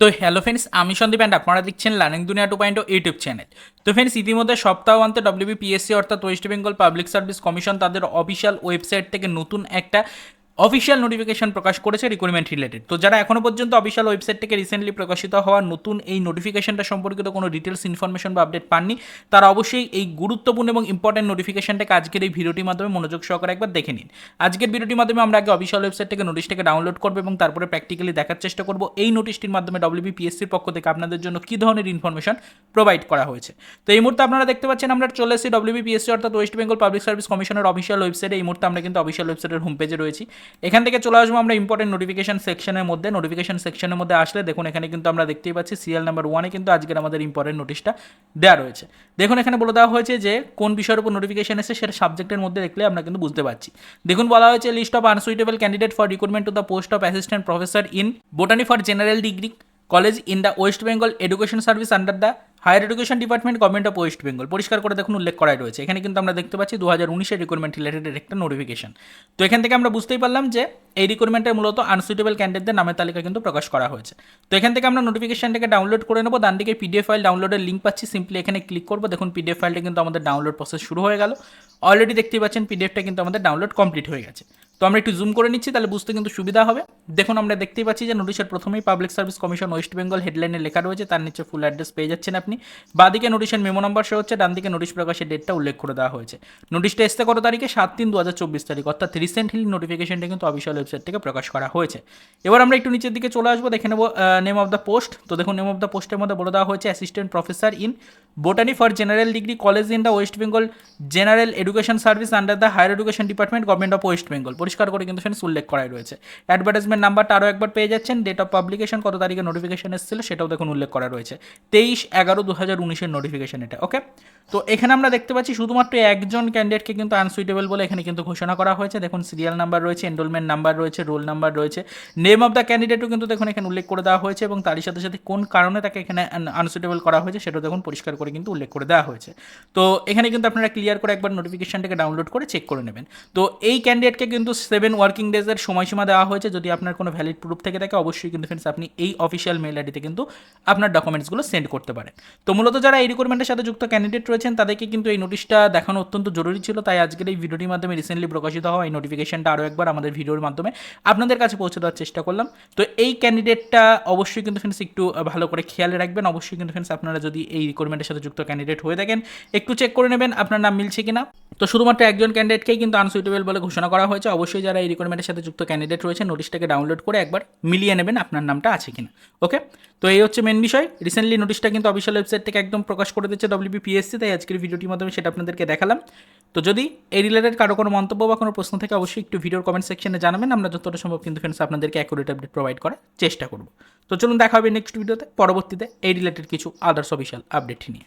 তো hello friends আমি Sandeep and আপনারা দেখছেন learning Duniya two point YouTube channel তো ফ্রেন্ডস ইতিমধ্যে সপ্তাহ অন্তে ডব্লিউবিপিএসসি অর্থাৎ West Bengal Public Service Commission তাদের অফিসিয়াল ওয়েবসাইট থেকে নতুন একটা অফিসিয়াল নোটিফিকেশন প্রকাশ করেছে রিক্রুটমেন্ট রিলেটেড তো যারা এখনও পর্যন্ত অফিসিয়াল ওয়েবসাইট থেকে রিসেন্টলি প্রকাশিত হওয়া নতুন এই নোটিফিকেশনটা সম্পর্কিত কোনো ডিটেলস ইনফরমেশন বা আপডেট পাননি, তারা অবশ্যই এই গুরুত্বপূর্ণ এবং ইম্পর্টেন্ট নোটিফিকেশনটাকে আজকের এই ভিডিওটির মাধ্যমে মনোযোগ সহকারে একবার দেখে নিন। আজকের ভিডিওটির মাধ্যমে আমরা আগে অফিসিয়াল ওয়েবসাইট থেকে নোটিশটাকে ডাউনলোড করব এবং তারপরে প্র্যাকটিক্যালি দেখার চেষ্টা করব এই নোটিশটির মাধ্যমে ডব্লিউবিপিএসসির পক্ষ থেকে আপনাদের জন্য কী ধরনের ইনফরমেশন প্রোভাইড করা হয়েছে। তো এই মুহূর্তে আপনারা দেখতে পাচ্ছেন আমরা চলে এসেছি ডব্লিউবিপিএসসি অর্থাৎ ওয়েস্ট বেঙ্গল পাবলিক সার্ভিস কমিশনের অফিসিয়াল ওয়েবসাইটে এই মুহূর্তে আমরা কিন্তু অফিসিয়াল ওয়েবসাইটের হোম পেজে রয়েছি। এখান থেকে চলে আসব আমরা ইম্পর্টেন্ট নোটিফিকেশন সেকশনের মধ্যে। নোটিফিকেশন সেকশনের মধ্যে আসলে দেখুন, এখানে কিন্তু আমরা দেখতেই পাচ্ছি সিরিয়াল নাম্বার ওয়ানে কিন্তু আজকের আমাদের ইম্পর্টেন্ট নোটিশটা দেওয়া রয়েছে। দেখুন, এখানে বলে দেওয়া হয়েছে যে, কোন বিষয়ের উপর নোটিফিকেশন এসে সেটা সাবজেক্টের মধ্যে দেখলে আমরা কিন্তু বুঝতে পারছি। দেখুন, বলা হয়েছে list of unsuitable candidate for recruitment to the post of assistant professor in botany for general degree college in the West Bengal education service under the higher education department, government of West Bengal. পরিষ্কার করে দেখুন, উল্লেখ করাই রয়েছে। এখানে কিন্তু আমরা দেখতে পাচ্ছি দু হাজার উনিশের রিক্রুটমেন্ট রিলেটেড একটা নোটিফিকেশন তো এখান থেকে আমরা বুঝতেই পারলাম যে এই রিক্রুটমেন্টের মূলত আনসুইটেবল ক্যান্ডিডেটদের নামের তালিকা কিন্তু প্রকাশ করা হয়েছে। তো এখান থেকে আমরা নোটিফিকেশনটাকে ডাউনলোড করে নেব। ডান দিকে পিডিএফ ফাইল ডাউনলোডের লিঙ্ক পাচ্ছি। সিম্পলি এখানে ক্লিক করব। দেখুন পিডিএফ ফাইলটা কিন্তু আমাদের ডাউনলোড প্রসেস শুরু হয়ে গেল। অলরেডি দেখতেই পাচ্ছেন পিডিএফটা কিন্তু আমাদের ডাউনলোড কমপ্লিট হয়ে গেছে। তো আমরা একটু জুম করে নিচ্ছি, তাহলে বুঝতে কিন্তু সুবিধা হবে। দেখুন, আমরা দেখতেই পাচ্ছি যে নোটিশের প্রথমেই public service commission West Bengal হেডলাইনে লেখা রয়েছে, তার নিচে ফুল অ্যাড্রেস পেয়ে যাচ্ছেন আপনি। বাদিকে নোটিশের মেমো নাম্বার শো হচ্ছে ডান দিকে নোটিশ প্রকাশের ডেটটা উল্লেখ করে দেওয়া হয়েছে। নোটিশটা এসতে কত তারিখে? সাত তিন দু হাজার চব্বিশ তারিখ, অর্থাৎ রিসেন্টলি নোটিফিকেশনটা কিন্তু অফিসিয়াল ওয়েবসাইট থেকে প্রকাশ করা হয়েছে। এবার আমরা একটু নিচের দিকে চলে আসব, দেখে নেব নেম অফ দ্য পোস্ট তো দেখুন নেম অফ দ্য পোস্টের মধ্যে বলে দেওয়া হয়েছে assistant professor in botany for general degree college in the West Bengal general education service under the higher education department government of West Bengal পরিষ্কার করে কিন্তু সেখানে উল্লেখ করাই রয়েছে। অ্যাডভার্টাইজমেন্ট নাম্বারটা আরও একবার পেয়ে যাচ্ছেন। ডেট অফ পাবলিকেশন কত তারিখে নোটিফিকেশন এসেছিল সেটাও দেখুন উল্লেখ করা রয়েছে। তেইশ এগারো দু হাজার উনিশের নোটিফিকেশন এটা ওকে তো এখানে আমরা দেখতে পাচ্ছি শুধুমাত্র একজন ক্যান্ডিডেটকে কিন্তু আনসুইটেবল বলে এখানে কিন্তু ঘোষণা করা হয়েছে। দেখুন সিরিয়াল নাম্বার রয়েছে এনরোলমেন্ট নাম্বার রয়েছে রোল নাম্বার রয়েছে। নেম অফ দ্য ক্যান্ডিডেটও কিন্তু দেখুন এখানে উল্লেখ করে দেওয়া হয়েছে এবং তারই সাথে সাথে কোন কারণে তাকে এখানে আনসুইটেবল করা হয়েছে সেটা দেখুন পরিষ্কার করে কিন্তু উল্লেখ করে দেওয়া হয়েছে। তো এখানে কিন্তু আপনারা ক্লিয়ার করে একবার নোটিফিকেশনটাকে ডাউনলোড করে চেক করে নেবেন। তো এই ক্যান্ডিডেটকে কিন্তু সেভেন ওয়ার্কিং ডেজের সময়সীমা দেওয়া হয়েছে। যদি আপনার কোনো ভ্যালিড প্রুফ থেকে থাকে, অবশ্যই কিন্তু ফ্রেন্ডস আপনি এই অফিসিয়াল মেল আইডিতে কিন্তু আপনার ডকুমেন্টসগুলো সেন্ড করতে পারেন। তো মূলত যারা এই রিক্রুটমেন্টের সাথে যুক্ত ক্যান্ডিডেট রয়েছেন, তাদেরকে কিন্তু এই নোটিশটা দেখানো অত্যন্ত জরুরি ছিল। তাই আজকের এই ভিডিওটির মাধ্যমে রিসেন্টলি প্রকাশিত হওয়া এই নোটিফিকেশনটা আরও একবার আমাদের ভিডিওর মাধ্যমে আপনাদের কাছে পৌঁছে দেওয়ার চেষ্টা করলাম। তো এই ক্যান্ডিডেটটা অবশ্যই কিন্তু ফ্রেন্ডস একটু ভালো করে খেয়াল রাখবেন। অবশ্যই কিন্তু ফ্রেন্ডস আপনারা যদি এই রিক্রুটমেন্টের সাথে যুক্ত ক্যান্ডিডেট হয়ে থাকেন, একটু চেক করে নেবেন আপনার নাম মিলছে কিনা। তো শুধুমাত্র একজন ক্যান্ডিডেটকেই কিন্তু আনসুইটেবল বলে ঘোষণা করা হয়েছে। অবশ্যই যারা এই রিক্রুটমেন্টের সাথে যুক্ত ক্যান্ডিডেট রয়েছে নোটিশটাকে ডাউনলোড করে একবার মিলিয়ে নেবেন আপনার নামটা আছে কিনা। ওকে তো এই হচ্ছে মেন বিষয়। রিসেন্টলি নোটিশটা কিন্তু অফিসিয়াল ওয়েবসাইট থেকে একদম প্রকাশ করে দিচ্ছে ডব্লিউবিপিএসসি তাই আজকের ভিডিওটির মাধ্যমে সেটা আপনাদেরকে দেখালাম। তো যদি এই রিলেটেড কারও কোনো মন্তব্য বা কোনো প্রশ্ন থেকে, অবশ্যই একটু ভিডিওর কমেন্ট সেকশনে জানাবেন। আমরা যতটা সম্ভব কিন্তু ফ্রেন্ডস আপনাদেরকে অ্যাকুরেট আপডেট প্রোভাইড করার চেষ্টা করব। তো চলুন দেখা হবে নেক্সট ভিডিওতে পরবর্তীতে এই রিলেটেড কিছু আদার্স অফিসিয়াল আপডেট নিয়ে।